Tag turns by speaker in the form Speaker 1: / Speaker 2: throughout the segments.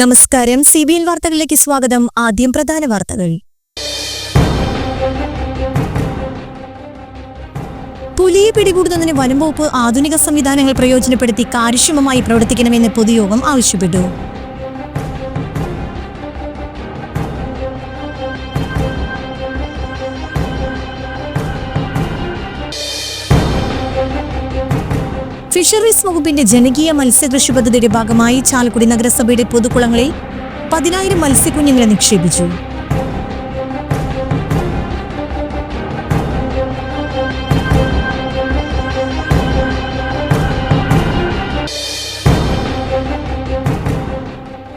Speaker 1: നമസ്കാരം C B N വാർത്തകളിലേക്ക് സ്വാഗതം ആദ്യം പ്രധാന വാർത്തകൾ പുലിയെ പിടികൂടുന്നതിന് വനംവകുപ്പ് ആധുനിക സംവിധാനങ്ങൾ പ്രയോജനപ്പെടുത്തി കാര്യക്ഷമമായി പ്രവർത്തിക്കണമെന്ന് പൊതുയോഗം ആവശ്യപ്പെട്ടു ഫിഷറീസ് വകുപ്പിന്റെ ജനകീയ മത്സ്യകൃഷി പദ്ധതിയുടെ ഭാഗമായി ചാലക്കുടി നഗരസഭയുടെ പൊതുക്കുളങ്ങളിൽ പതിനായിരം മത്സ്യക്കുഞ്ഞുങ്ങളെ നിക്ഷേപിച്ചു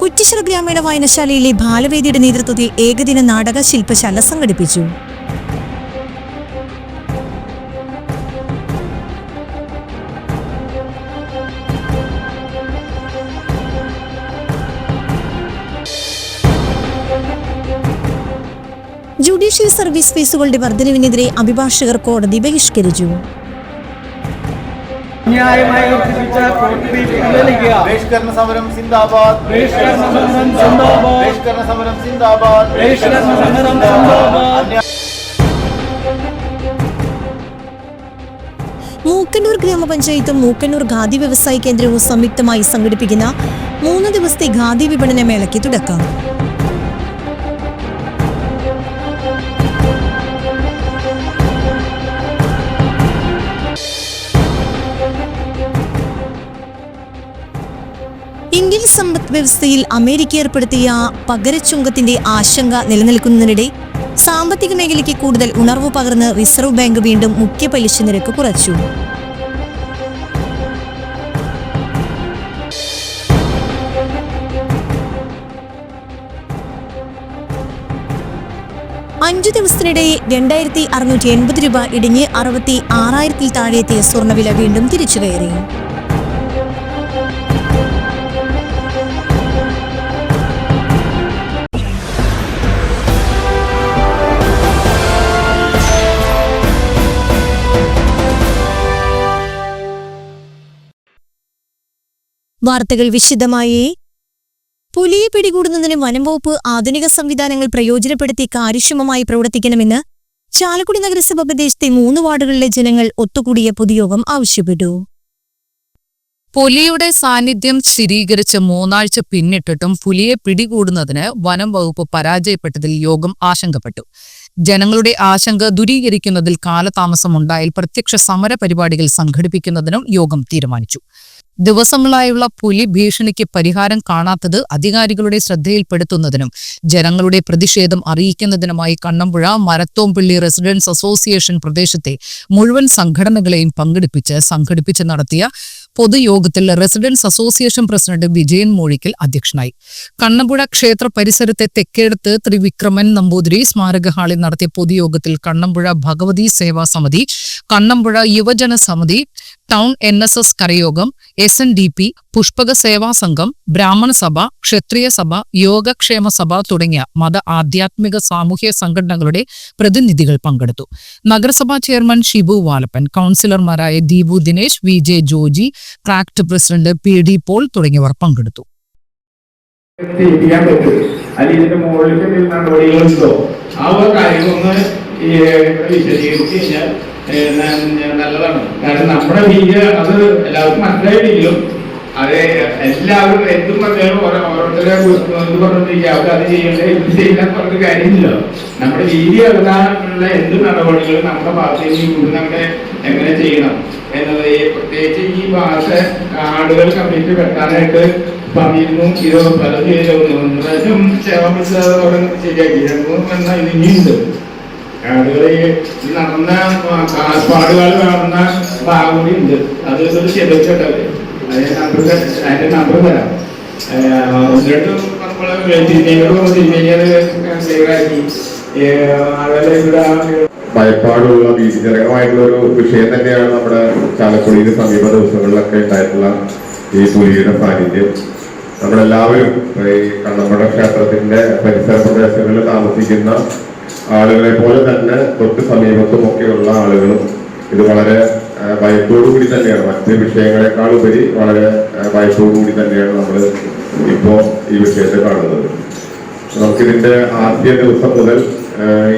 Speaker 1: കുറ്റിശ്ര ഗ്രാമീണ വായനശാലയിലെ ബാലവേദിയുടെ നേതൃത്വത്തിൽ ഏകദിന നാടക ശില്പശാല സംഘടിപ്പിച്ചു സർവീസ് ഫീസുകളുടെ വർധനവിനെതിരെ അഭിഭാഷകർ കോടതി ബഹിഷ്കരിച്ചു സിന്ദാബാദ് സിന്ദാബാദ് സിന്ദാബാദ് സിന്ദാബാദ് മൂക്കന്നൂർ ഗ്രാമപഞ്ചായത്തും മൂക്കന്നൂർ ഖാദി വ്യവസായ കേന്ദ്രവും സംയുക്തമായി സംഘടിപ്പിക്കുന്ന മൂന്ന് ദിവസത്തെ ഖാദി വിപണന മേളയ്ക്ക് തുടക്കം ഇന്ത്യൻ സമ്പദ് വ്യവസ്ഥയിൽ അമേരിക്ക ഏർപ്പെടുത്തിയ പകരച്ചുങ്കത്തിന്റെ ആശങ്ക നിലനിൽക്കുന്നതിനിടെ സാമ്പത്തിക മേഖലയ്ക്ക് കൂടുതൽ ഉണർവ് പകർന്ന് റിസർവ് ബാങ്ക് വീണ്ടും മുഖ്യ പലിശ നിരക്ക് കുറച്ചു അഞ്ചു ദിവസത്തിനിടെ രണ്ടായിരത്തി അറുന്നൂറ്റി എൺപത് രൂപ ഇടിഞ്ഞ് അറുപത്തി ആറായിരത്തിൽ താഴെത്തിയ സ്വർണ്ണവില വീണ്ടും തിരിച്ചു കയറി വാർത്തകൾ വിശദമായി പുലിയെ പിടികൂടുന്നതിന് വനംവകുപ്പ് ആധുനിക സംവിധാനങ്ങൾ പ്രയോജനപ്പെടുത്തി കാര്യക്ഷമമായി പ്രവർത്തിക്കണമെന്ന് ചാലക്കുടി നഗരസഭ പ്രദേശത്തെ മൂന്ന് വാർഡുകളിലെ ജനങ്ങൾ ഒത്തുകൂടിയ പൊതുയോഗം ആവശ്യപ്പെട്ടു
Speaker 2: പുലിയുടെ സാന്നിധ്യം സ്ഥിരീകരിച്ച് മൂന്നാഴ്ച പിന്നിട്ടിട്ടും പുലിയെ പിടികൂടുന്നതിന് വനം വകുപ്പ് പരാജയപ്പെട്ടതിൽ യോഗം ആശങ്കപ്പെട്ടു ജനങ്ങളുടെ ആശങ്ക ദുരീകരിക്കുന്നതിൽ കാലതാമസമുണ്ടായാൽ പ്രത്യക്ഷ സമര പരിപാടികൾ സംഘടിപ്പിക്കുന്നതിനും യോഗം തീരുമാനിച്ചു ദിവസങ്ങളായുള്ള പുലി ഭീഷണിക്ക് പരിഹാരം കാണാത്തത് അധികാരികളുടെ ശ്രദ്ധയിൽപ്പെടുത്തുന്നതിനും ജനങ്ങളുടെ പ്രതിഷേധം അറിയിക്കുന്നതിനുമായി കണ്ണമ്പുഴ മരത്തോംപിള്ളി റെസിഡൻസ് അസോസിയേഷൻ പ്രദേശത്തെ മുഴുവൻ സംഘടനകളെയും പങ്കെടുപ്പിച്ച് സംഘടിപ്പിച്ച് നടത്തിയ പൊതുയോഗത്തിൽ residence association president Vijayan Moozhikkal അധ്യക്ഷനായി കണ്ണപുഴ ക്ഷേത്ര പരിസരത്തെ തെക്കേടത്ത് ത്രിവിക്രമൻ നമ്പൂതിരി സ്മാരക ഹാളിൽ നടത്തിയ പൊതുയോഗത്തിൽ കണ്ണമ്പുഴ ഭഗവതി സേവാ സമിതി കണ്ണമ്പുഴ യുവജന സമിതി ടൗൺ എൻ എസ് എസ് കരയോഗം S N D P Pushpaka Seva സംഘം ബ്രാഹ്മണ സഭ ക്ഷത്രിയ സഭ യോഗക്ഷേമ സഭ തുടങ്ങിയ മത ആധ്യാത്മിക സാമൂഹ്യ സംഘടനകളുടെ പ്രതിനിധികൾ പങ്കെടുത്തു നഗരസഭാ ചെയർമാൻ ഷിബു വാലപ്പൻ കൌൺസിലർമാരായ Deepu Dinesh V J Joji tract president P D Paul തുടങ്ങിയവർ പങ്കെടുത്തു നല്ലതാണ് കാരണം നമ്മുടെ വീട് അത് എല്ലാവർക്കും മനസ്സിലായില്ലെങ്കിലും അത് എല്ലാവരും എന്തും പറഞ്ഞാലും ഓരോരുത്തരെ എന്ത് പറഞ്ഞിരിക്കുക അവർ അത് ചെയ്യണ്ട ഇത് ചെയ്യാൻ പറഞ്ഞ കാര്യമില്ല നമ്മുടെ രീതി എഴുതാനുള്ള എന്ത് നടപടികളും നമ്മുടെ ഭാഗത്തേക്ക് കൂടി നമ്മുടെ എങ്ങനെ ചെയ്യണം എന്നത് പ്രത്യേകിച്ച് ഈ ഭാഷ ആളുകൾ കമ്മിറ്റി വെട്ടാനായിട്ട് പറഞ്ഞിരുന്നു ഇതോ പല ചെയ്തും പ്രാവശ്യം ശരിയാക്കി എന്ന ഇനിയുണ്ട് ആളുകളെ നടന്ന കാൽപ്പാടുകൾ നടന്ന ഭാഗം ഉണ്ട് അത് ചെറുക്കട്ടല്ലേ അതിന്റെ നമ്പർ നമ്പർ തരാം ഭയപ്പാടുള്ള ഭീതിജനകമായിട്ടുള്ള ഒരു വിഷയം തന്നെയാണ് നമ്മുടെ ചാലക്കുടിയിലെ സമീപ ദിവസങ്ങളിലൊക്കെ ഉണ്ടായിട്ടുള്ള ഈ പുലിയുടെ സാന്നിധ്യം നമ്മളെല്ലാവരും ഈ കണ്ണമ്പട ക്ഷേത്രത്തിന്റെ പരിസര പ്രദേശങ്ങളിൽ താമസിക്കുന്ന ആളുകളെ പോലെ തന്നെ തൊട്ട് സമീപത്തുമൊക്കെയുള്ള ആളുകളും ഇത് വളരെ ഭയത്തോടു കൂടി തന്നെയാണ് മറ്റ് വിഷയങ്ങളെക്കാൾ ഉപരി വളരെ ഭയത്തോടു കൂടി തന്നെയാണ് നമ്മൾ ഇപ്പോ ഈ വിഷയത്തെ
Speaker 1: കാണുന്നത് നമുക്കിതിന്റെ ആദ്യ ദിവസം മുതൽ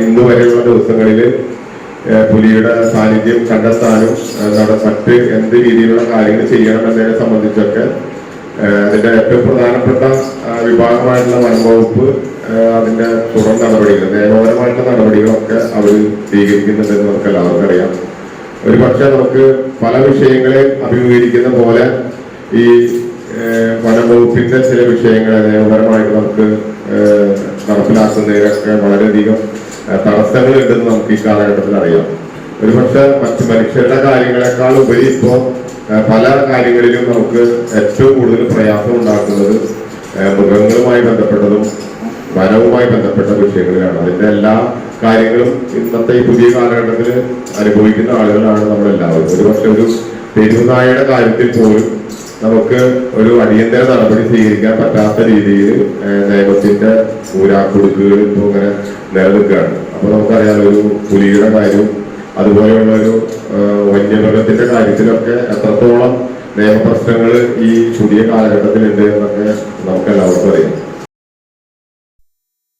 Speaker 1: ഇന്ന് വരെയുള്ള ദിവസങ്ങളിൽ പുലിയുടെ സാന്നിധ്യം കണ്ടെത്താനും മറ്റ് എന്ത് രീതിയിലുള്ള കാര്യങ്ങൾ ചെയ്യണം എന്നതിനെ സംബന്ധിച്ചൊക്കെ അതിന്റെ ഏറ്റവും പ്രധാനപ്പെട്ട വിഭാഗമായിട്ടുള്ള വനംവകുപ്പ് അതിന്റെ തുടർ നടപടികൾ നിയമപരമായിട്ടുള്ള നടപടികളൊക്കെ അവർ സ്വീകരിക്കുന്നുണ്ടെന്ന് നമുക്ക് എല്ലാവർക്കും ഒരു നമുക്ക് പല വിഷയങ്ങളെ അഭിമുഖീകരിക്കുന്ന പോലെ ഈ വനംവകുപ്പിന്റെ ചില വിഷയങ്ങളെ നിയമപരമായിട്ട് നമുക്ക് നടപ്പിലാക്കുന്നതിനൊക്കെ വളരെയധികം തടസ്സങ്ങൾ ഉണ്ടെന്ന് നമുക്ക് ഈ കാലഘട്ടത്തിൽ അറിയാം ഒരുപക്ഷെ മറ്റ് മനുഷ്യരുടെ കാര്യങ്ങളെക്കാൾ ഉപരി ഇപ്പോ പല കാര്യങ്ങളിലും നമുക്ക് ഏറ്റവും കൂടുതൽ പ്രയാസം ഉണ്ടാക്കുന്നത് മൃഗങ്ങളുമായി ബന്ധപ്പെട്ടതും വനവുമായി ബന്ധപ്പെട്ട വിഷയങ്ങളിലാണ് അതിന്റെ എല്ലാ കാര്യങ്ങളും ഇന്നത്തെ ഈ പുതിയ കാലഘട്ടത്തിൽ അനുഭവിക്കുന്ന ആളുകളാണ് നമ്മളെല്ലാവരും ഒരു പക്ഷെ ഒരു പെരുന്നായയുടെ കാര്യത്തിൽ പോലും നമുക്ക് ഒരു അടിയന്തര നടപടി സ്വീകരിക്കാൻ പറ്റാത്ത രീതിയിൽ നിയമത്തിന്റെ ഊരാക്കുടുക്കുകൾ ഇപ്പോൾ അങ്ങനെ നിലനിൽക്കുകയാണ് അപ്പോൾ നമുക്കറിയാം ഒരു പുലിയുടെ കാര്യവും അതുപോലെയുള്ള ഒരു വന്യമൃഗത്തിന്റെ കാര്യത്തിലൊക്കെ എത്രത്തോളം നിയമപ്രശ്നങ്ങൾ ഈ പുതിയ കാലഘട്ടത്തിലുണ്ട് എന്നൊക്കെ നമുക്ക് എല്ലാവർക്കും അറിയാം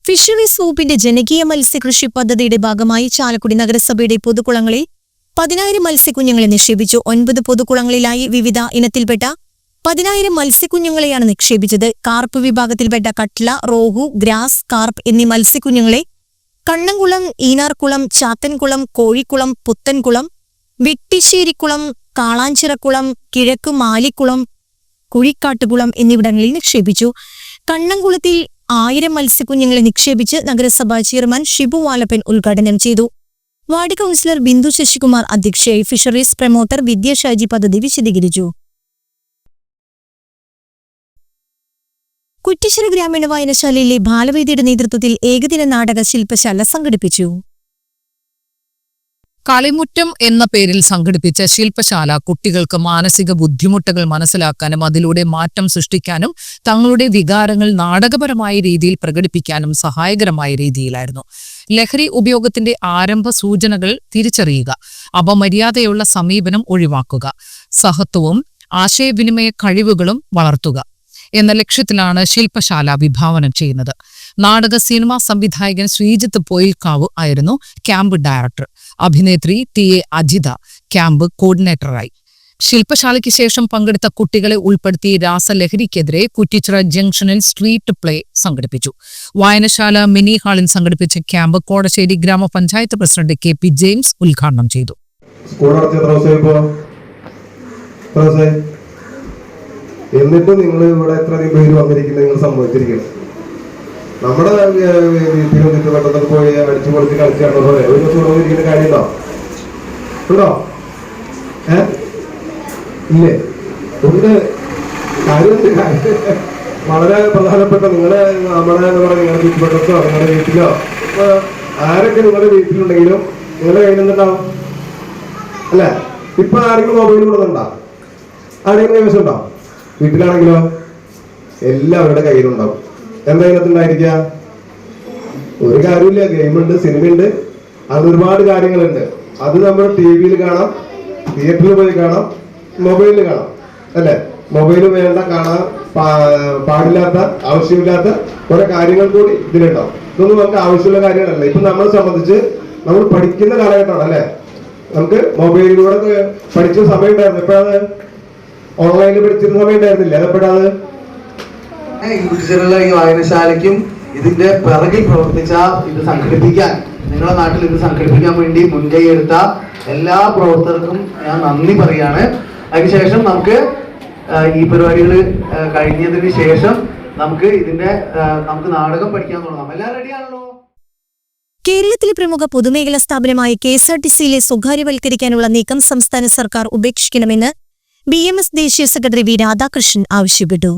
Speaker 1: ഫിഷറീസ് വകുപ്പിന്റെ ജനകീയ മത്സ്യകൃഷി പദ്ധതിയുടെ ഭാഗമായി ചാലക്കുടി നഗരസഭയുടെ പൊതുകുളങ്ങളിൽ പതിനായിരം മത്സ്യക്കുഞ്ഞുങ്ങളെ നിക്ഷേപിച്ചു ഒൻപത് പൊതുകുളങ്ങളിലായി വിവിധ ഇനത്തിൽപ്പെട്ട പതിനായിരം മത്സ്യക്കുഞ്ഞുങ്ങളെയാണ് നിക്ഷേപിച്ചത് കാർപ്പ് വിഭാഗത്തിൽപ്പെട്ട കട്ട്ല റോഹു ഗ്രാസ് കാർപ്പ് എന്നീ മത്സ്യക്കുഞ്ഞുങ്ങളെ കണ്ണംകുളം ഈനാർകുളം ചാത്തൻകുളം കോഴിക്കുളം പുത്തൻകുളം വെട്ടിശ്ശേരിക്കുളം കാളാഞ്ചിറക്കുളം കിഴക്ക് മാലിക്കുളം കുഴിക്കാട്ടുകുളം എന്നിവിടങ്ങളിൽ നിക്ഷേപിച്ചു കണ്ണംകുളത്തിൽ ആയിരം മത്സ്യക്കുഞ്ഞുങ്ങളെ നിക്ഷേപിച്ച് നഗരസഭാ ചെയർമാൻ ഷിബു വാലപ്പൻ ഉദ്ഘാടനം ചെയ്തു വാർഡ് കൌൺസിലർ ബിന്ദു ശശികുമാർ അധ്യക്ഷയായി ഫിഷറീസ് പ്രമോട്ടർ വിദ്യാഷാജി പദ്ധതി വിശദീകരിച്ചു കുറ്റിശ്ശേരി ഗ്രാമീണ വായനശാലയിലെ ബാലവേദിയുടെ നേതൃത്വത്തിൽ ഏകദിന നാടക ശില്പശാല സംഘടിപ്പിച്ചു
Speaker 2: കളിമുറ്റം എന്ന പേരിൽ സംഘടിപ്പിച്ച ശില്പശാല കുട്ടികൾക്ക് മാനസിക ബുദ്ധിമുട്ടുകൾ മനസ്സിലാക്കാനും അതിലൂടെ മാറ്റം സൃഷ്ടിക്കാനും തങ്ങളുടെ വികാരങ്ങൾ നാടകപരമായ രീതിയിൽ പ്രകടിപ്പിക്കാനും സഹായകരമായ രീതിയിലായിരുന്നു ലഹരി ഉപയോഗത്തിന്റെ ആരംഭ സൂചനകൾ തിരിച്ചറിയുക അപമര്യാദയുള്ള സമീപനം ഒഴിവാക്കുക സഹത്വവും ആശയവിനിമയ കഴിവുകളും വളർത്തുക എന്ന ലക്ഷ്യത്തിലാണ് ശില്പശാല വിഭാവനം ചെയ്യുന്നത് നാടക സിനിമാ സംവിധായകൻ ശ്രീജിത്ത് പോയിൽക്കാവ് ആയിരുന്നു ക്യാമ്പ് ഡയറക്ടർ അഭിനേത്രി ടി എ അജിത ക്യാമ്പ് കോർഡിനേറ്ററായി ശില്പശാലയ്ക്ക് ശേഷം പങ്കെടുത്ത കുട്ടികളെ ഉൾപ്പെടുത്തി രാസലഹരിക്കെതിരെ കുറ്റിച്ചിറ ജംഗ്ഷനിൽ സ്ട്രീറ്റ് പ്ലേ സംഘടിപ്പിച്ചു വായനശാല മിനി ഹാളിൽ സംഘടിപ്പിച്ച ക്യാമ്പ് കോടശ്ശേരി ഗ്രാമപഞ്ചായത്ത് പ്രസിഡന്റ് കെ പി ജെയിംസ് ഉദ്ഘാടനം ചെയ്തു എന്നിട്ട് നിങ്ങൾ ഇവിടെ എത്രയധികം പേര് വന്നിരിക്കുന്നത് നിങ്ങൾ സംഭവിച്ചിരിക്കുന്നത് നമ്മുടെ തിരുവനന്തപുരത്ത് പോയി അടിച്ചു പൊളിച്ച് കളിച്ചാണോ പോലെ ഒരു സുഖം കാര്യമുണ്ടോ ഉണ്ടോ ഏ ഇല്ലേ ഉണ്ട് കാര്യം വളരെ പ്രധാനപ്പെട്ട നിങ്ങളെ നമ്മുടെ എന്ന് പറയുന്ന നിങ്ങളുടെ ചുറ്റുവട്ടത്തോ നിങ്ങളുടെ വീട്ടിലോ ആരൊക്കെ നിങ്ങളുടെ വീട്ടിലുണ്ടെങ്കിലും നിങ്ങളുടെ കയ്യിൽ അല്ലേ അല്ല ഇപ്പൊ ആരെങ്കിലും മൊബൈൽ കൊടുക്കുന്നുണ്ടോ ആരെങ്കിലും കൈവശം ഉണ്ടോ വീട്ടിലാണെങ്കിലോ എല്ലാവരുടെ കയ്യിലുണ്ടാവും എന്താ ഒരു കാര്യമില്ല ഗെയിമുണ്ട് സിനിമയുണ്ട് അത് ഒരുപാട്
Speaker 1: കാര്യങ്ങളുണ്ട് അത് നമ്മൾ ടി വിയിൽ കാണാം തിയേറ്ററിൽ പോയി കാണാം മൊബൈലിൽ കാണാം അല്ലേ മൊബൈല് വേണ്ട കാണാൻ പാടില്ലാത്ത ആവശ്യമില്ലാത്ത കുറെ കാര്യങ്ങൾ കൂടി ഇതിലുണ്ടാവും ഇതൊന്നും നമുക്ക് ആവശ്യമുള്ള കാര്യങ്ങളല്ല ഇപ്പൊ നമ്മളെ സംബന്ധിച്ച് നമ്മൾ പഠിക്കുന്ന കാലഘട്ടമാണ് അല്ലെ നമുക്ക് മൊബൈലിലൂടെ പഠിച്ച സമയം ഉണ്ടായിരുന്നു എപ്പോഴാണ് ഓൺലൈനിൽ പഠിച്ചിരുന്ന സമയം ഉണ്ടായിരുന്നില്ല അതെപ്പോഴാണ് ഈ വായനശാലയ്ക്കും ഇതിന്റെ പിറകിൽ പ്രവർത്തിച്ച ഇത് സംഘടിപ്പിക്കാൻ നിങ്ങളുടെ നാട്ടിൽ ഇത് സംഘടിപ്പിക്കാൻ വേണ്ടി മുൻകൈ എടുത്ത എല്ലാ പ്രവർത്തകർക്കും ഞാൻ നന്ദി പറയാണ് അതിനുശേഷം നമുക്ക് ഈ പരിപാടികൾ കഴിഞ്ഞതിന് ശേഷം നമുക്ക് ഇതിന്റെ നമുക്ക് നാടകം പഠിക്കാൻ തുടങ്ങാം എല്ലാം ആണല്ലോ കേരളത്തിലെ പ്രമുഖ പൊതുമേഖലാ സ്ഥാപനമായ കെ എസ് ആർ ടി സിയിലെ സ്വകാര്യവൽക്കരിക്കാനുള്ള നീക്കം സംസ്ഥാന സർക്കാർ ഉപേക്ഷിക്കണമെന്ന് ബി എം എസ് ദേശീയ സെക്രട്ടറി വി രാധാകൃഷ്ണൻ ആവശ്യപ്പെട്ടു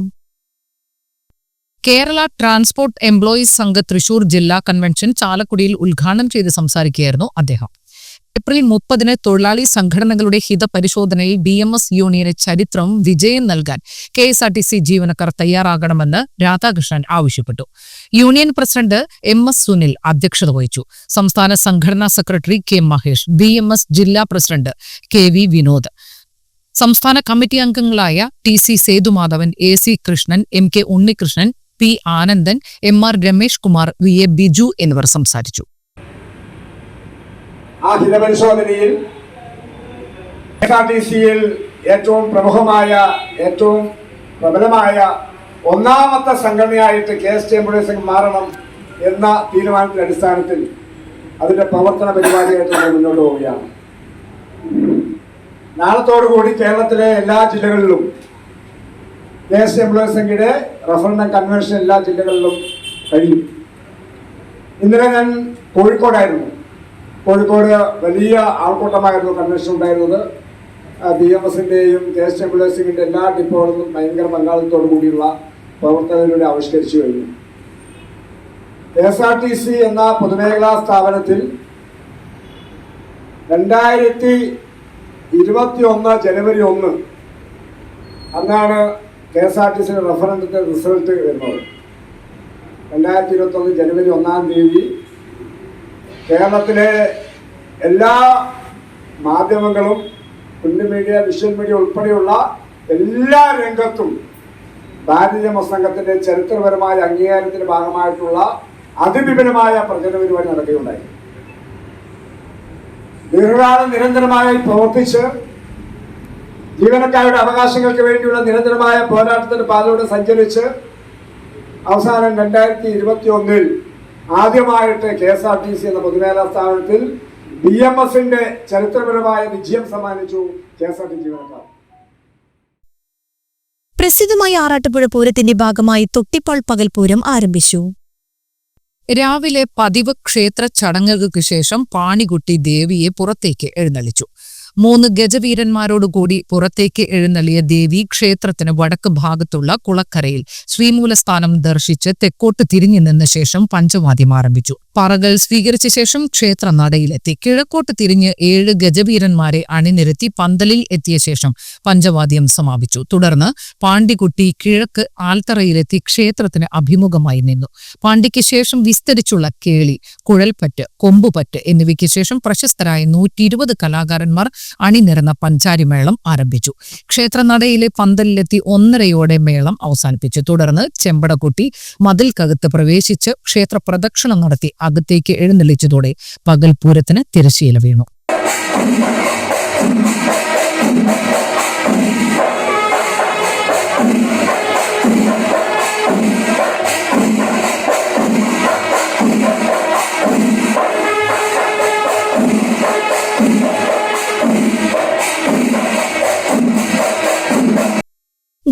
Speaker 2: കേരള ട്രാൻസ്പോർട്ട് എംപ്ലോയീസ് സംഘ തൃശൂർ ജില്ലാ കൺവെൻഷൻ ചാലക്കുടിയിൽ ഉദ്ഘാടനം ചെയ്ത് സംസാരിക്കുകയായിരുന്നു അദ്ദേഹം ഏപ്രിൽ മുപ്പതിന് തൊഴിലാളി സംഘടനകളുടെ ഹിതപരിശോധനയിൽ ബി എം എസ് യൂണിയന് ചരിത്രം വിജയം നൽകാൻ K S R T C ജീവനക്കാർ തയ്യാറാകണമെന്ന് രാധാകൃഷ്ണൻ ആവശ്യപ്പെട്ടു union president M S Sunil അധ്യക്ഷത വഹിച്ചു സംസ്ഥാന സംഘടനാ secretary K Mahesh B M S ജില്ലാ പ്രസിഡന്റ് കെ വി വിനോദ് സംസ്ഥാന കമ്മിറ്റി അംഗങ്ങളായ T C Sethumadhavan A C Krishnan M K Unnikrishnan P Anandan M R Ramesh Kumar V A Biju എന്നിവർ സംസാരിച്ചു
Speaker 3: ഏറ്റവും പ്രമുഖമായ ഏറ്റവും പ്രബലമായ ഒന്നാമത്തെ സംഘടനയായിട്ട് കെ എസ് ടി എംബുലൻസിംഗ് മാറണം എന്ന തീരുമാനത്തിന്റെ അടിസ്ഥാനത്തിൽ അതിന്റെ പ്രവർത്തന പരിപാടിയായിട്ട് നമ്മൾ മുന്നോട്ട് പോവുകയാണ് നാളത്തോടുകൂടി കേരളത്തിലെ എല്ലാ ജില്ലകളിലും ദേശീയ എംപ്ലോയർ സംഖ്യയുടെ റഫറൻഡം കൺവെൻഷൻ എല്ലാ ജില്ലകളിലും കഴിഞ്ഞു ഇന്നലെ ഞാൻ കോഴിക്കോടായിരുന്നു കോഴിക്കോട് വലിയ ആൾക്കൂട്ടമായിരുന്നു കൺവെൻഷൻ ഉണ്ടായിരുന്നത് ബി എം എസിൻ്റെയും ദേശീയ എംപ്ലോയർസിൻ്റെ എല്ലാ ഡിപ്പോകളിലും ഭയങ്കര പങ്കാളിത്തോടു കൂടിയുള്ള പ്രവർത്തകരുടെ ആവിഷ്കരിച്ചു കഴിഞ്ഞു എസ് ആർ ടി സി എന്ന പൊതുമേഖലാ സ്ഥാപനത്തിൽ രണ്ടായിരത്തി ഇരുപത്തി ഒന്ന് ജനുവരി ഒന്ന് അന്നാണ് കെ എസ് ആർ ടി സിയുടെ റഫറൻസിൻ്റെ റിസൾട്ട് വരുന്നത് രണ്ടായിരത്തി ഇരുപത്തൊന്ന് ജനുവരി ഒന്നാം തീയതി കേരളത്തിലെ എല്ലാ മാധ്യമങ്ങളും പ്രിന്റ് മീഡിയ വിഷ്വൽ മീഡിയ ഉൾപ്പെടെയുള്ള എല്ലാ രംഗത്തും ഭാരതീയ ജനസംഘത്തിന്റെ ചരിത്രപരമായ അംഗീകാരത്തിന്റെ ഭാഗമായിട്ടുള്ള അതിവിപുലമായ പ്രചരണ പരിപാടി നടക്കുകയുണ്ടായി ദീർഘകാലം നിരന്തരമായി പ്രവർത്തിച്ച് ജീവനക്കാരുടെ അവകാശങ്ങൾക്ക് വേണ്ടിയുള്ള നിരന്തരമായ പോരാട്ടത്തിന്റെ പാതയോടെ സഞ്ചരിച്ച് അവസാനം രണ്ടായിരത്തി ഇരുപത്തി ഒന്നിൽ ആദ്യമായിട്ട് K S R T C എന്ന പൊതുമേഖലാ സ്ഥാപനത്തിൽ ബി എം എസിന്റെ ചരിത്രപരമായ വിജയം സമ്മാനിച്ചു കെ എസ് ആർ ടി ജീവനക്കാർ
Speaker 1: പ്രസിദ്ധമായ ആറാട്ടുപുഴ പൂരത്തിന്റെ ഭാഗമായി തൊട്ടിപ്പാൾ പകൽപൂരം ആരംഭിച്ചു
Speaker 2: രാവിലെ പതിവ് ക്ഷേത്ര ചടങ്ങുകൾക്ക് ശേഷം പാണികുട്ടി ദേവിയെ പുറത്തേക്ക് എഴുന്നള്ളിച്ചു മൂന്ന് ഗജവീരന്മാരോടുകൂടി പുറത്തേക്ക് എഴുന്നള്ളിയ ദേവി ക്ഷേത്രത്തിന് വടക്ക് ഭാഗത്തുള്ള കുളക്കരയിൽ ശ്രീമൂലസ്ഥാനം ദർശിച്ച് തെക്കോട്ട് തിരിഞ്ഞു നിന്ന ശേഷം പഞ്ചവാദ്യം ആരംഭിച്ചു പറകൾ സ്വീകരിച്ച ശേഷം ക്ഷേത്ര നടയിലെത്തി കിഴക്കോട്ട് തിരിഞ്ഞ് ഏഴ് ഗജവീരന്മാരെ അണിനിരത്തി പന്തലിൽ എത്തിയ ശേഷം പഞ്ചവാദ്യം സമാപിച്ചു തുടർന്ന് പാണ്ടിക്കുട്ടി കിഴക്ക് ആൽത്തറയിലെത്തി ക്ഷേത്രത്തിന് അഭിമുഖമായി നിന്നു പാണ്ടിക്ക് ശേഷം വിസ്തരിച്ചുള്ള കേളി കുഴൽപ്പറ്റ് കൊമ്പുപറ്റ് എന്നിവയ്ക്ക് ശേഷം പ്രശസ്തരായ നൂറ്റി ഇരുപത് കലാകാരന്മാർ അണിനിരന്ന പഞ്ചാരിമേളം ആരംഭിച്ചു ക്ഷേത്ര നടയിലെ പന്തലിലെത്തി ഒന്നരയോടെ മേളം അവസാനിപ്പിച്ചു തുടർന്ന് ചെമ്പടക്കുട്ടി മതിൽക്കകത്ത് പ്രവേശിച്ച് ക്ഷേത്ര പ്രദക്ഷിണം നടത്തി അകത്തേക്ക് എഴുന്നള്ളിച്ചതോടെ പകൽപൂരത്തിന് തിരശ്ശീല വീണു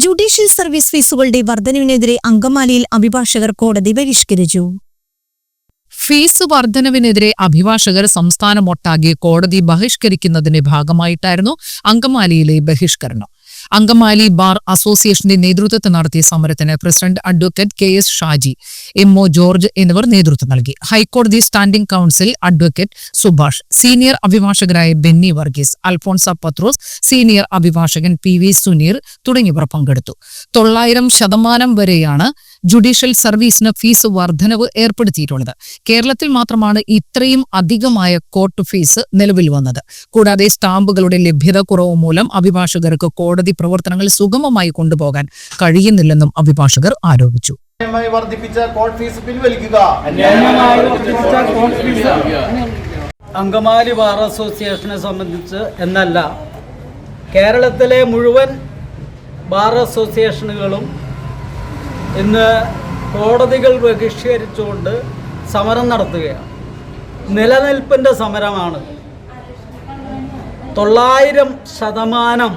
Speaker 1: ജുഡീഷ്യൽ സർവീസ് ഫീസുകളുടെ വർധനവിനെതിരെ അങ്കമാലിയിൽ അഭിഭാഷകർ കോടതി ബഹിഷ്കരിച്ചു
Speaker 2: ഫീസ് വർധനവിനെതിരെ അഭിഭാഷകർ സംസ്ഥാനമൊട്ടാകെ കോടതി ബഹിഷ്കരിക്കുന്നതിന്റെ ഭാഗമായിട്ടായിരുന്നു അങ്കമാലിയിലെ ബഹിഷ്കരണം അങ്കമാലി ബാർ അസോസിയേഷന്റെ നേതൃത്വത്തിൽ നടത്തിയ സമരത്തിന് president advocate K S Shaji M O George എന്നിവർ നേതൃത്വം നൽകി ഹൈക്കോടതി standing counsel advocate Subhash senior അഭിഭാഷകരായ ബെന്നി വർഗീസ് അൽഫോൺസ പത്രോസ് സീനിയർ അഭിഭാഷകൻ പി വി സുനീർ തുടങ്ങിയവർ പങ്കെടുത്തു തൊള്ളായിരം ശതമാനം വരെയാണ് ജുഡീഷ്യൽ സർവീസിന് ഫീസ് വർധനവ് ഏർപ്പെടുത്തിയിട്ടുള്ളത് കേരളത്തിൽ മാത്രമാണ് ഇത്രയും അധികമായ കോർട്ട് ഫീസ് നിലവിൽ വന്നത് കൂടാതെ സ്റ്റാമ്പുകളുടെ ലഭ്യത കുറവ് മൂലം അഭിഭാഷകർക്ക് കോടതി പ്രവർത്തനങ്ങൾ സുഗമമായി കൊണ്ടുപോകാൻ കഴിയുന്നില്ലെന്നും അഭിഭാഷകർ ആരോപിച്ചു കോർട്ട് ഫീസ് പിൻവലിക്കുക
Speaker 4: അങ്കമാലി ബാർ അസോസിയേഷനെ സംബന്ധിച്ച് എന്നല്ല കേരളത്തിലെ മുഴുവൻ ബാർ അസോസിയേഷനുകളും ഇന്ന് കോടതികൾ ബഹിഷ്കരിച്ചുകൊണ്ട് സമരം നടത്തുകയാണ് നിലനിൽപ്പിൻ്റെ സമരമാണ് തൊള്ളായിരം ശതമാനം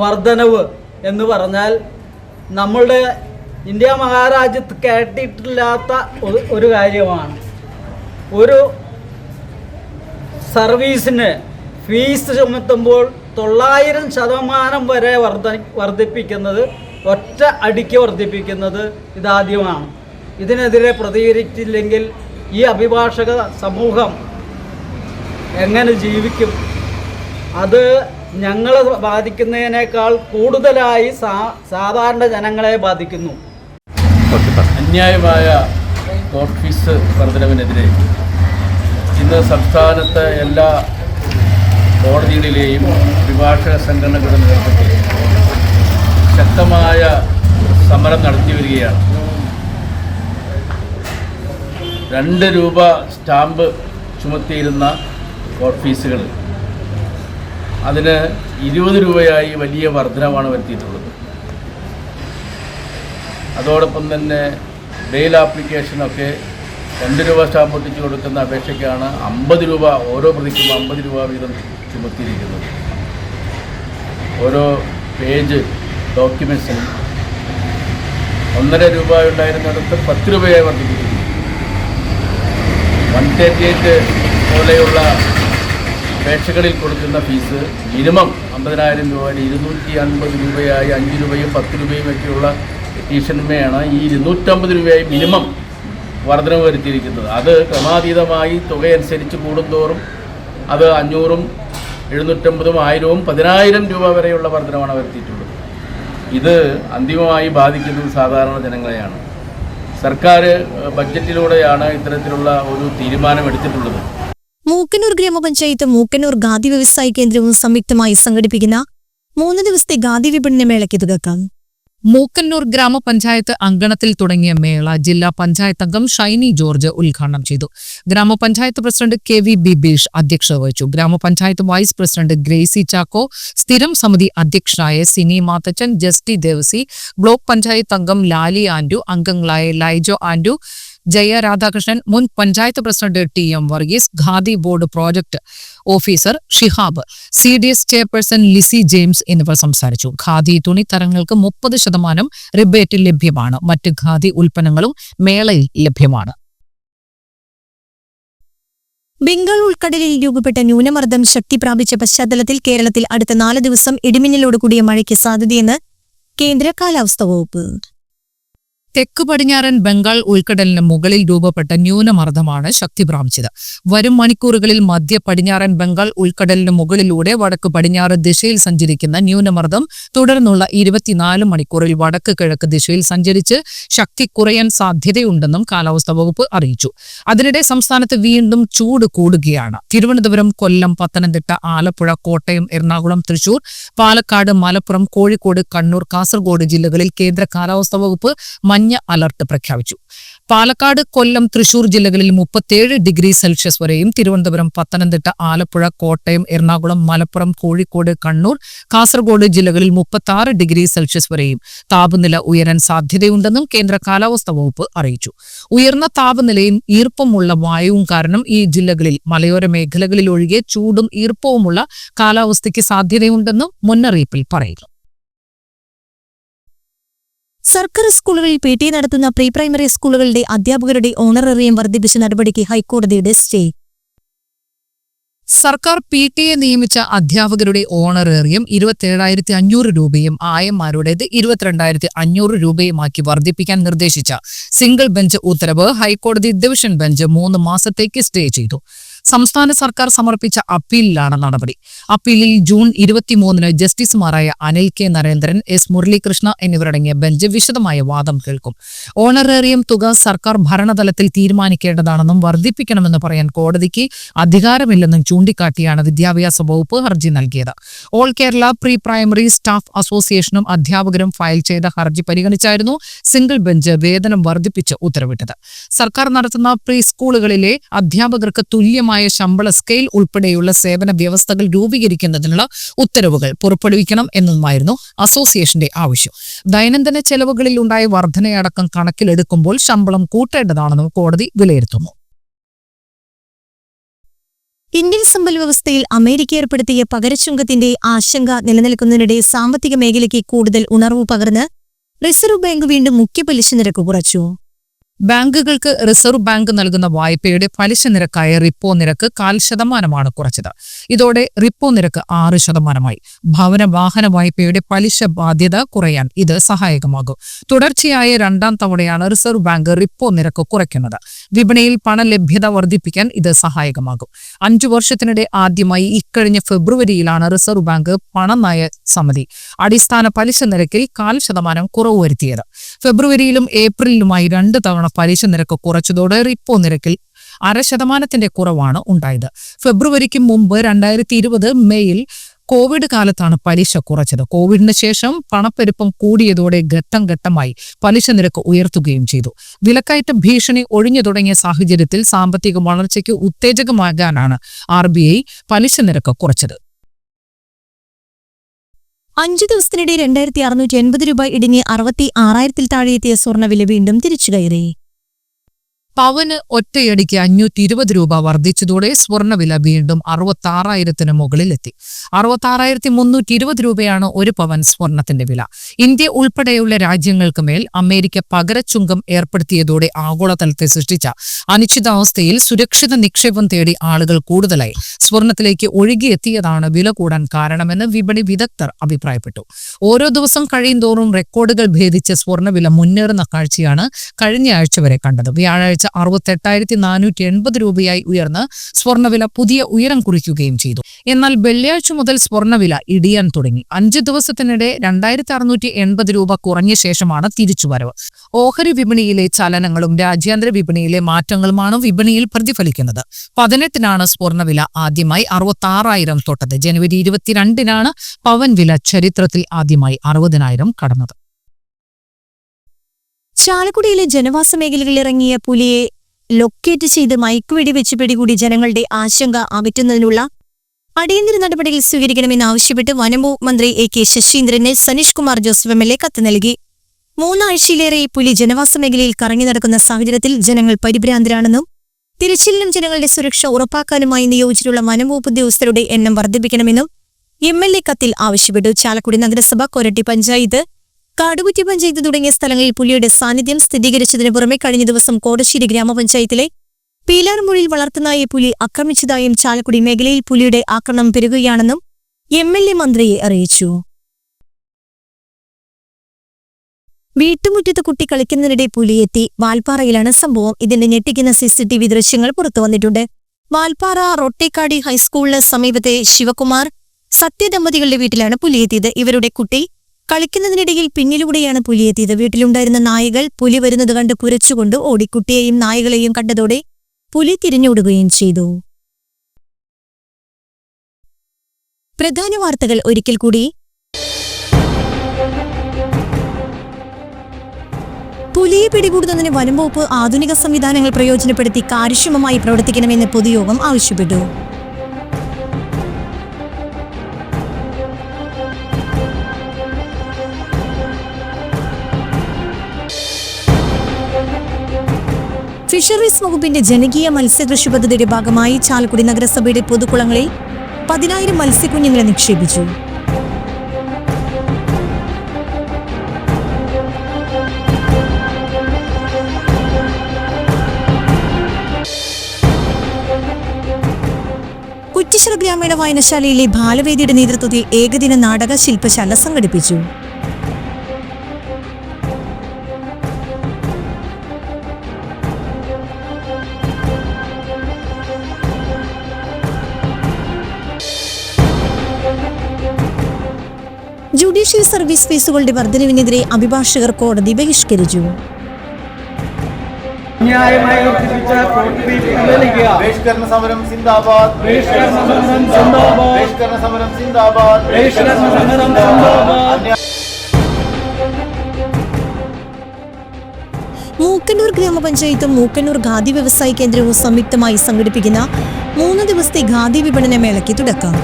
Speaker 4: വർധനവ് എന്ന് പറഞ്ഞാൽ നമ്മളുടെ ഇന്ത്യ മഹാരാജ്യത്ത് കേട്ടിട്ടില്ലാത്ത ഒരു കാര്യമാണ് ഒരു സർവീസിന് ഫീസ് ചുമത്തുമ്പോൾ തൊള്ളായിരം ശതമാനം വരെ വർധ വർദ്ധിപ്പിക്കുന്നത് ഒറ്റ അടിക്ക് വർദ്ധിപ്പിക്കുന്നത് ഇതാദ്യമാണ് ഇതിനെതിരെ പ്രതികരിച്ചില്ലെങ്കിൽ ഈ അഭിഭാഷക സമൂഹം എങ്ങനെ ജീവിക്കും അത് ഞങ്ങളെ ബാധിക്കുന്നതിനേക്കാൾ കൂടുതലായി സാധാരണ ജനങ്ങളെ ബാധിക്കുന്നു
Speaker 5: അന്യായമായ കോർട്ട് ഫീസ് വർധനവിനെതിരെ ഇന്ന് സംസ്ഥാനത്തെ എല്ലാ കോടതികളിലെയും അഭിഭാഷക സംഘടനകളുടെ നേതൃത്വത്തിൽ ശക്തമായ സമരം നടത്തി വരികയാണ് രണ്ട് രൂപ സ്റ്റാമ്പ് ചുമത്തിയിരുന്ന ഓഫീസുകൾ അതിന് ഇരുപത് രൂപയായി വലിയ വർധനമാണ് വരുത്തിയിട്ടുള്ളത് അതോടൊപ്പം തന്നെ ബെയിൽ ആപ്ലിക്കേഷനൊക്കെ രണ്ട് രൂപ സ്റ്റാമ്പ് ഒട്ടിച്ചു കൊടുക്കുന്ന അപേക്ഷയ്ക്കാണ് അമ്പത് രൂപ ഓരോ പ്രതിക്കും അമ്പത് രൂപ വീതം ചുമത്തിയിരിക്കുന്നത് ഓരോ പേജ് ഡോക്യുമെൻസിന് ഒന്നര രൂപ ഉണ്ടായിരുന്നിടത്ത് പത്ത് രൂപയായി വർദ്ധിപ്പിക്കുന്നു വൺ തേർട്ടി എയ്റ്റ് പോലെയുള്ള അപേക്ഷകളിൽ കൊടുക്കുന്ന ഫീസ് മിനിമം അമ്പതിനായിരം രൂപ ഇരുന്നൂറ്റി അൻപത് രൂപയായി അഞ്ച് രൂപയും പത്ത് രൂപയും ഒക്കെയുള്ള പെറ്റീഷനുമേയാണ് ഈ ഇരുന്നൂറ്റമ്പത് രൂപയായി മിനിമം വർധനവ് വരുത്തിയിരിക്കുന്നത് അത് ക്രമാതീതമായി തുകയനുസരിച്ച് കൂടുന്തോറും അത് അഞ്ഞൂറും എഴുന്നൂറ്റമ്പതും ആയിരവും പതിനായിരം രൂപ വരെയുള്ള വർധനമാണ് വരുത്തിയിട്ടുള്ളത് ഇത് അന്തിമമായി ബാധിക്കുന്നത് സാധാരണ ജനങ്ങളെയാണ് സർക്കാർ ബഡ്ജറ്റിലൂടെയാണ് ഇത്തരത്തിലുള്ള ഒരു തീരുമാനം എടുത്തിട്ടുള്ളത്
Speaker 1: മൂക്കന്നൂർ ഗ്രാമപഞ്ചായത്ത് മൂക്കന്നൂർ ഖാദി വ്യവസായ കേന്ദ്രവും സംയുക്തമായി സംഘടിപ്പിക്കുന്ന മൂന്ന് ദിവസത്തെ ഖാദി വിപണന മേളയ്ക്ക് തുകക്കാം
Speaker 2: മൂക്കന്നൂർ ഗ്രാമപഞ്ചായത്ത് അങ്കണത്തിൽ തുടങ്ങിയ മേള ജില്ലാ പഞ്ചായത്ത് അംഗം ഷൈനി ജോർജ് ഉദ്ഘാടനം ചെയ്തു ഗ്രാമപഞ്ചായത്ത് പ്രസിഡന്റ് കെ വി ബിബീഷ് അധ്യക്ഷത വഹിച്ചു ഗ്രാമപഞ്ചായത്ത് വൈസ് പ്രസിഡന്റ് ഗ്രേസി ചാക്കോ സ്ഥിരം സമിതി അധ്യക്ഷനായ സിനി മാത്തച്ചൻ ജസ്റ്റി ദേവസി ബ്ലോക്ക് പഞ്ചായത്ത് അംഗം ലാലി ആൻഡു അംഗങ്ങളായ ലൈജോ ആൻഡു ജയ രാധാകൃഷ്ണൻ മുൻ panchayat president T M Varghese khadi board project officer Shihab C D S chairperson Lissy James എന്നിവർ സംസാരിച്ചു ഖാദി തുണിത്തരങ്ങൾക്ക് മുപ്പത് ശതമാനം റിബേറ്റ് ലഭ്യമാണ് മറ്റ് ഖാദി ഉൽപ്പന്നങ്ങളും മേളയിൽ ലഭ്യമാണ്
Speaker 1: ബംഗാൾ ഉൾക്കടലിൽ രൂപപ്പെട്ട ന്യൂനമർദ്ദം ശക്തി പ്രാപിച്ച പശ്ചാത്തലത്തിൽ കേരളത്തിൽ അടുത്ത നാല് ദിവസം ഇടിമിന്നലോട് കൂടിയ മഴയ്ക്ക് സാധ്യതയെന്ന് കേന്ദ്ര കാലാവസ്ഥാ വകുപ്പ്
Speaker 2: തെക്ക് പടിഞ്ഞാറൻ ബംഗാൾ ഉൾക്കടലിന് മുകളിൽ രൂപപ്പെട്ട ന്യൂനമർദ്ദമാണ് ശക്തി പ്രാപിച്ചത് വരും മണിക്കൂറുകളിൽ മധ്യ പടിഞ്ഞാറൻ ബംഗാൾ ഉൾക്കടലിന് മുകളിലൂടെ വടക്ക് പടിഞ്ഞാറ് ദിശയിൽ സഞ്ചരിക്കുന്ന ന്യൂനമർദ്ദം തുടർന്നുള്ള ഇരുപത്തിനാല് മണിക്കൂറിൽ വടക്ക് കിഴക്ക് ദിശയിൽ സഞ്ചരിച്ച് ശക്തി കുറയാൻ സാധ്യതയുണ്ടെന്നും കാലാവസ്ഥാ വകുപ്പ് അറിയിച്ചു അതിനിടെ സംസ്ഥാനത്ത് വീണ്ടും ചൂട് കൂടുകയാണ് തിരുവനന്തപുരം കൊല്ലം പത്തനംതിട്ട ആലപ്പുഴ കോട്ടയം എറണാകുളം തൃശൂർ പാലക്കാട് മലപ്പുറം കോഴിക്കോട് കണ്ണൂർ കാസർഗോഡ് ജില്ലകളിൽ കേന്ദ്ര കാലാവസ്ഥാ വകുപ്പ് മഞ്ഞ അലർട്ട് പ്രഖ്യാപിച്ചു പാലക്കാട് കൊല്ലം തൃശൂർ ജില്ലകളിൽ മുപ്പത്തിയേഴ് ഡിഗ്രി സെൽഷ്യസ് വരെയും തിരുവനന്തപുരം പത്തനംതിട്ട ആലപ്പുഴ കോട്ടയം എറണാകുളം മലപ്പുറം കോഴിക്കോട് കണ്ണൂർ കാസർഗോഡ് ജില്ലകളിൽ മുപ്പത്തി ഡിഗ്രി സെൽഷ്യസ് വരെയും താപനില ഉയരാൻ സാധ്യതയുണ്ടെന്നും കേന്ദ്ര കാലാവസ്ഥാ വകുപ്പ് അറിയിച്ചു ഉയർന്ന താപനിലയും ഈർപ്പമുള്ള വായുവും കാരണം ഈ ജില്ലകളിൽ മലയോര മേഖലകളിൽ ഒഴികെ ചൂടും ഈർപ്പവുമുള്ള കാലാവസ്ഥയ്ക്ക് സാധ്യതയുണ്ടെന്നും മുന്നറിയിപ്പിൽ പറയുന്നു
Speaker 1: സർക്കാർ സ്കൂളുകളിൽ പി ടി നടത്തുന്ന പ്രീ പ്രൈമറി സ്കൂളുകളുടെ അധ്യാപകരുടെ ഓണറേറിയം വർദ്ധിപ്പിച്ച നടപടിക്ക് ഹൈക്കോടതിയുടെ സ്റ്റേ
Speaker 2: സർക്കാർ പി ടി എ നിയമിച്ച അധ്യാപകരുടെ ഓണറേറിയം ഇരുപത്തിയേഴായിരത്തി അഞ്ഞൂറ് രൂപയും ആയന്മാരുടേത് ഇരുപത്തിരണ്ടായിരത്തി അഞ്ഞൂറ് രൂപയുമാക്കി വർദ്ധിപ്പിക്കാൻ നിർദ്ദേശിച്ച സിംഗിൾ ബെഞ്ച് ഉത്തരവ് ഹൈക്കോടതി ഡിവിഷൻ ബെഞ്ച് മൂന്ന് മാസത്തേക്ക് സ്റ്റേ ചെയ്തു സംസ്ഥാന സർക്കാർ സമർപ്പിച്ച അപ്പീലിലാണ് നടപടി അപ്പീലിൽ ജൂൺ ഇരുപത്തിമൂന്നിന് ജസ്റ്റിസുമാരായ അനിൽ കെ നരേന്ദ്രൻ എസ് മുരളീകൃഷ്ണ എന്നിവരടങ്ങിയ ബെഞ്ച് വിശദമായ വാദം കേൾക്കും ഓണറേറിയം തുക സർക്കാർ ഭരണതലത്തിൽ തീരുമാനിക്കേണ്ടതാണെന്നും വർദ്ധിപ്പിക്കണമെന്ന് പറയാൻ കോടതിക്ക് അധികാരമില്ലെന്നും ചൂണ്ടിക്കാട്ടിയാണ് വിദ്യാഭ്യാസ വകുപ്പ് ഹർജി നൽകിയത് all Kerala pre primary staff അസോസിയേഷനും അധ്യാപകരും ഫയൽ ചെയ്ത ഹർജി പരിഗണിച്ചായിരുന്നു സിംഗിൾ ബെഞ്ച് വേതനം വർദ്ധിപ്പിച്ച് ഉത്തരവിട്ടത് സർക്കാർ നടത്തുന്ന പ്രീ സ്കൂളുകളിലെ അധ്യാപകർക്ക് തുല്യമായ വ്യക്തമായ ശമ്പള സ്കെയിൽ ഉൾപ്പെടെയുള്ള സേവന വ്യവസ്ഥകൾ രൂപീകരിക്കുന്നതിനുള്ള ഉത്തരവുകൾ പുറപ്പെടുവിക്കണം എന്നതുമായിരുന്നു അസോസിയേഷന്റെ ആവശ്യം ദൈനംദിന ചെലവുകളിൽ ഉണ്ടായ വർധനയടക്കം കണക്കിലെടുക്കുമ്പോൾ ശമ്പളം കൂട്ടേണ്ടതാണെന്നും കോടതി വിലയിരുത്തുന്നു
Speaker 1: ഇന്ത്യൻ സമ്പൽ വ്യവസ്ഥയിൽ അമേരിക്ക ഏർപ്പെടുത്തിയ പകരച്ചുങ്കത്തിന്റെ ആശങ്ക നിലനിൽക്കുന്നതിനിടെ സാമ്പത്തിക മേഖലയ്ക്ക് കൂടുതൽ ഉണർവ് പകർന്ന് റിസർവ് ബാങ്ക് വീണ്ടും മുഖ്യ പലിശ നിരക്ക് കുറച്ചു
Speaker 2: ബാങ്കുകൾക്ക് റിസർവ് ബാങ്ക് നൽകുന്ന വായ്പയുടെ പലിശ നിരക്കായ റിപ്പോ നിരക്ക് കാൽ ശതമാനമാണ് കുറച്ചത് ഇതോടെ റിപ്പോ നിരക്ക് ആറ് ശതമാനമായി ഭവന വാഹന വായ്പയുടെ പലിശ ബാധ്യത കുറയാൻ ഇത് സഹായകമാകും തുടർച്ചയായ രണ്ടാം തവണയാണ് റിസർവ് ബാങ്ക് റിപ്പോ നിരക്ക് കുറയ്ക്കുന്നത് വിപണിയിൽ ലഭ്യത വർദ്ധിപ്പിക്കാൻ ഇത് സഹായകമാകും അഞ്ചു വർഷത്തിനിടെ ആദ്യമായി ഇക്കഴിഞ്ഞ ഫെബ്രുവരിയിലാണ് റിസർവ് ബാങ്ക് പണനയ സമിതി അടിസ്ഥാന പലിശ നിരക്കിൽ കാൽ ശതമാനം കുറവ് വരുത്തിയത് ഫെബ്രുവരിയിലും ഏപ്രിലുമായി രണ്ട് തവണ പലിശ നിരക്ക് കുറച്ചതോടെ റിപ്പോ നിരക്കിൽ അര ശതമാനത്തിന്റെ കുറവാണ് ഉണ്ടായത് ഫെബ്രുവരിക്ക് മുമ്പ് രണ്ടായിരത്തി ഇരുപത് മെയിൽ കോവിഡ് കാലത്താണ് പലിശ കുറച്ചത് കോവിഡിന് ശേഷം പണപ്പെരുപ്പം കൂടിയതോടെ ഘട്ടം ഘട്ടമായി പലിശ നിരക്ക് ഉയർത്തുകയും ചെയ്തു വിലക്കയറ്റ ഭീഷണി ഒഴിഞ്ഞു തുടങ്ങിയ സാഹചര്യത്തിൽ സാമ്പത്തിക വളർച്ചയ്ക്ക് ഉത്തേജകമാകാനാണ് ആർ പലിശ നിരക്ക് കുറച്ചത്
Speaker 1: അഞ്ചു ദിവസത്തിനിടെ രണ്ടായിരത്തി അറുന്നൂറ്റി എൺപത് രൂപ ഇടിഞ്ഞ് അറുപത്തി ആറായിരത്തിൽ താഴെയെത്തിയ സ്വർണ്ണവില വീണ്ടും തിരിച്ചു കയറി
Speaker 2: പവന് ഒറ്റയടിക്ക് അഞ്ഞൂറ്റി ഇരുപത് രൂപ വർദ്ധിച്ചതോടെ സ്വർണ്ണവില വീണ്ടും അറുപത്തി ആറായിരത്തിന് മുകളിലെത്തി അറുപത്തി ആറായിരത്തി മുന്നൂറ്റി ഇരുപത് രൂപയാണ് ഒരു പവൻ സ്വർണത്തിന്റെ വില ഇന്ത്യ ഉൾപ്പെടെയുള്ള രാജ്യങ്ങൾക്ക് മേൽ അമേരിക്ക പകരച്ചുങ്കം ഏർപ്പെടുത്തിയതോടെ ആഗോളതലത്തെ സൃഷ്ടിച്ച അനിശ്ചിതാവസ്ഥയിൽ സുരക്ഷിത നിക്ഷേപം തേടി ആളുകൾ കൂടുതലായി സ്വർണത്തിലേക്ക് ഒഴുകിയെത്തിയതാണ് വില കൂടാൻ കാരണമെന്ന് വിപണി വിദഗ്ധർ അഭിപ്രായപ്പെട്ടു ഓരോ ദിവസം കഴിയും തോറും റെക്കോർഡുകൾ ഭേദിച്ച സ്വർണ്ണവില മുന്നേറുന്ന കാഴ്ചയാണ് കഴിഞ്ഞ ആഴ്ച വരെ കണ്ടത് വ്യാഴാഴ്ച വെച്ച് അറുപത്തെട്ടായിരത്തി നാനൂറ്റി എൺപത് രൂപയായി ഉയർന്ന് സ്വർണ്ണവില പുതിയ ഉയരം കുറിക്കുകയും ചെയ്തു എന്നാൽ വെള്ളിയാഴ്ച മുതൽ സ്വർണ്ണവില ഇടിയാൻ തുടങ്ങി അഞ്ച് ദിവസത്തിനിടെ രണ്ടായിരത്തി അറുന്നൂറ്റി എൺപത് രൂപ കുറഞ്ഞ ശേഷമാണ് തിരിച്ചുവരവ് ഓഹരി വിപണിയിലെ ചലനങ്ങളും രാജ്യാന്തര വിപണിയിലെ മാറ്റങ്ങളുമാണ് വിപണിയിൽ പ്രതിഫലിക്കുന്നത് പതിനെട്ടിനാണ് സ്വർണ്ണവില ആദ്യമായി അറുപത്തി ആറായിരം തൊട്ടത് ജനുവരി ഇരുപത്തിരണ്ടിനാണ് പവൻ വില ചരിത്രത്തിൽ ആദ്യമായി അറുപതിനായിരം കടന്നത്
Speaker 1: ചാലക്കുടിയിലെ ജനവാസ മേഖലകളിൽ ഇറങ്ങിയ പുലിയെ ലൊക്കേറ്റ് ചെയ്ത് മയക്കുവെടി വെച്ച് പിടികൂടി ജനങ്ങളുടെ ആശങ്ക അകറ്റുന്നതിനുള്ള അടിയന്തര നടപടികൾ സ്വീകരിക്കണമെന്നാവശ്യപ്പെട്ട് വനംവകുപ്പ് മന്ത്രി എ കെ ശശീന്ദ്രന് Saneesh Kumar Joseph M L A കത്ത് നൽകി മൂന്നാഴ്ചയിലേറെ പുലി ജനവാസ മേഖലയിൽ കറങ്ങി നടക്കുന്ന സാഹചര്യത്തിൽ ജനങ്ങൾ പരിഭ്രാന്തരാണെന്നും തിരച്ചിലിനും ജനങ്ങളുടെ സുരക്ഷ ഉറപ്പാക്കാനുമായി നിയോഗിച്ചിട്ടുള്ള വനംവകുപ്പ് ഉദ്യോഗസ്ഥരുടെ എണ്ണം വർദ്ധിപ്പിക്കണമെന്നും എം എൽ എ കത്തിൽ ആവശ്യപ്പെട്ടു ചാലക്കുടി നഗരസഭ കൊരട്ടി പഞ്ചായത്ത് കാടുകുറ്റി പഞ്ചായത്ത് തുടങ്ങിയ സ്ഥലങ്ങളിൽ പുലിയുടെ സാന്നിധ്യം സ്ഥിരീകരിച്ചതിന് പുറമെ കഴിഞ്ഞ ദിവസം കോടശ്ശേരി ഗ്രാമപഞ്ചായത്തിലെ പീലാർമുഴിയിൽ വളർത്തുന്നായ പുലി ആക്രമിച്ചതായും ചാലക്കുടി മേഖലയിൽ പുലിയുടെ ആക്രമണം പെരുകുകയാണെന്നും എം എൽ എ മന്ത്രിയെ അറിയിച്ചു വീട്ടുമുറ്റത്ത് കുട്ടി കളിക്കുന്നതിനിടെ പുലിയെത്തി വാൽപ്പാറയിലാണ് സംഭവം ഇതിന്റെ ഞെട്ടിക്കുന്ന സിസിടിവി ദൃശ്യങ്ങൾ പുറത്തുവന്നിട്ടുണ്ട് വാൽപ്പാറ റൊട്ടേക്കാടി ഹൈസ്കൂളിന് സമീപത്തെ ശിവകുമാർ സത്യദമ്പതികളുടെ വീട്ടിലാണ് പുലിയെത്തിയത് ഇവരുടെ കുട്ടി കളിക്കുന്നതിനിടയിൽ പിന്നിലൂടെയാണ് പുലിയെത്തിയത് വീട്ടിലുണ്ടായിരുന്ന നായകൾ പുലി വരുന്നത് കണ്ട് കുരച്ചുകൊണ്ട് ഓടിക്കുട്ടിയെയും നായകളെയും കണ്ടതോടെ പുലി തിരിഞ്ഞോടുകയും ചെയ്തു പ്രധാന വാർത്തകൾ ഒരിക്കൽ കൂടി പുലിയെ പിടികൂടുന്നതിന് വനംവകുപ്പ് ആധുനിക സംവിധാനങ്ങൾ പ്രയോജനപ്പെടുത്തി കാര്യക്ഷമമായി പ്രവർത്തിക്കണമെന്ന് പൊതുയോഗം ആവശ്യപ്പെട്ടു ഫിഷറീസ് വകുപ്പിന്റെ ജനകീയ മത്സ്യകൃഷി പദ്ധതിയുടെ ഭാഗമായി ചാലക്കുടി നഗരസഭയുടെ പൊതുക്കുളങ്ങളിൽ പതിനായിരം മത്സ്യക്കുഞ്ഞുങ്ങളെ നിക്ഷേപിച്ചു കുറ്റിശ്ര ഗ്രാമീണ വായനശാലയിലെ ബാലവേദിയുടെ നേതൃത്വത്തിൽ ഏകദിന നാടക ശില്പശാല സംഘടിപ്പിച്ചു ഫീസുകളുടെ വർധനവിനെതിരെ അഭിഭാഷകർ കോടതി ബഹിഷ്കരിച്ചു മൂക്കന്നൂർ ഗ്രാമപഞ്ചായത്തും മൂക്കന്നൂർ ഖാദി വ്യവസായ കേന്ദ്രവും സംയുക്തമായി സംഘടിപ്പിക്കുന്ന മൂന്ന് ദിവസത്തെ ഖാദി വിപണന മേളയ്ക്ക് തുടക്കം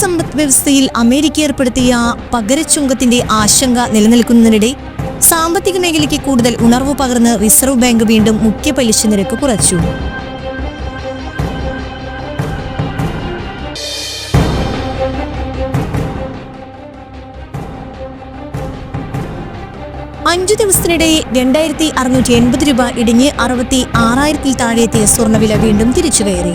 Speaker 1: സമ്പദ് വ്യവസ്ഥയിൽ അമേരിക്ക ഏർപ്പെടുത്തിയ പകരച്ചുങ്കത്തിന്റെ ആശങ്ക നിലനിൽക്കുന്നതിനിടെ സാമ്പത്തിക മേഖലയ്ക്ക് കൂടുതൽ ഉണർവ് പകർന്ന് റിസർവ് ബാങ്ക് വീണ്ടും മുഖ്യ പലിശ നിരക്ക് കുറച്ചു അഞ്ചു ദിവസത്തിനിടെ രണ്ടായിരത്തി അറുന്നൂറ്റി എൺപത് രൂപ ഇടിഞ്ഞ് അറുപത്തി ആറായിരത്തിൽ താഴെത്തിയ സ്വർണ്ണവില വീണ്ടും തിരിച്ചു കയറി